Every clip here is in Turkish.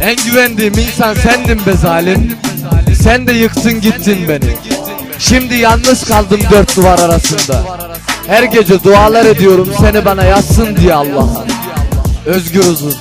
En güvendiğim insan sendin be zalim. Sen de yıktın gittin beni. Şimdi yalnız kaldım dört duvar arasında. Her gece dualar ediyorum seni bana yazsın diye Allah'a. Özgür Uzun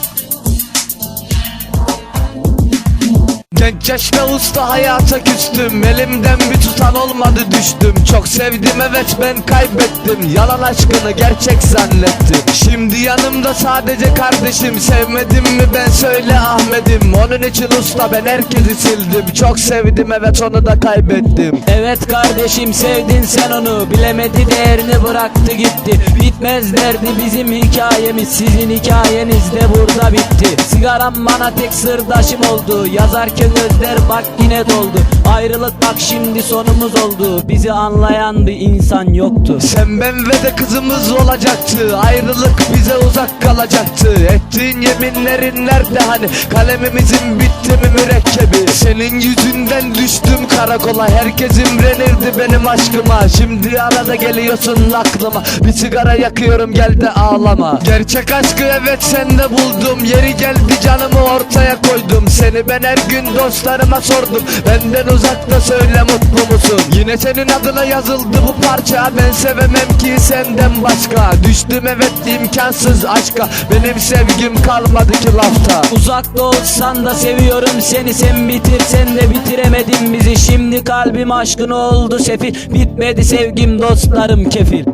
Yaşta usta hayata küstüm. Elimden bir tutan olmadı düştüm. Çok sevdim evet ben kaybettim. Yalan aşkını gerçek zannettim. Şimdi yanımda sadece kardeşim. Sevmedim mi ben? Söyle Ahmet'im. Onun için usta ben herkesi sildim. Çok sevdim evet onu da kaybettim. Evet kardeşim sevdin sen onu. Bilemedi değerini bıraktı gitti. Bitmez derdi bizim hikayemiz. Sizin hikayeniz de burada bitti. Sigaram bana tek sırdaşım oldu. Yazarken gözler bak yine doldu. Ayrılık bak şimdi sonumuz oldu. Bizi anlayan bir insan yoktu. Sen ben ve de kızımız olacaktı. Ayrılık bize uzak kalacaktı. Ettiğin yeminlerin nerede hani? Kalemimizin bitti mi mürekkebi? Senin yüzünden düştüm karakola. Herkes imrenirdi benim aşkıma. Şimdi arada geliyorsun aklıma. Bir sigara yakıyorum gel de ağlama. Gerçek aşkı evet sende buldum. Yeri geldi canımı ortaya koydum. Seni ben her gün dostlarıma sordum. Benden uzakta söyle mutlu musun? Yine senin adına yazıldı bu parça. Ben sevemem ki senden başka. Düştüm evet imkansız aşka. Benim sevgim kalmadı ki lafta. Uzakta olsan da seviyorum seni. Sen bitirsen de bitiremedin bizi. Şimdi kalbim aşkın oldu sefil. Bitmedi sevgim dostlarım kefil.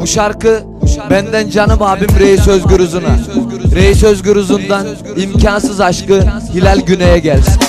Bu şarkı benden canım abim Reis Özgür Uzun'a Reis Özgür Uzun'dan imkansız aşkı Hilal Güney'e gelsin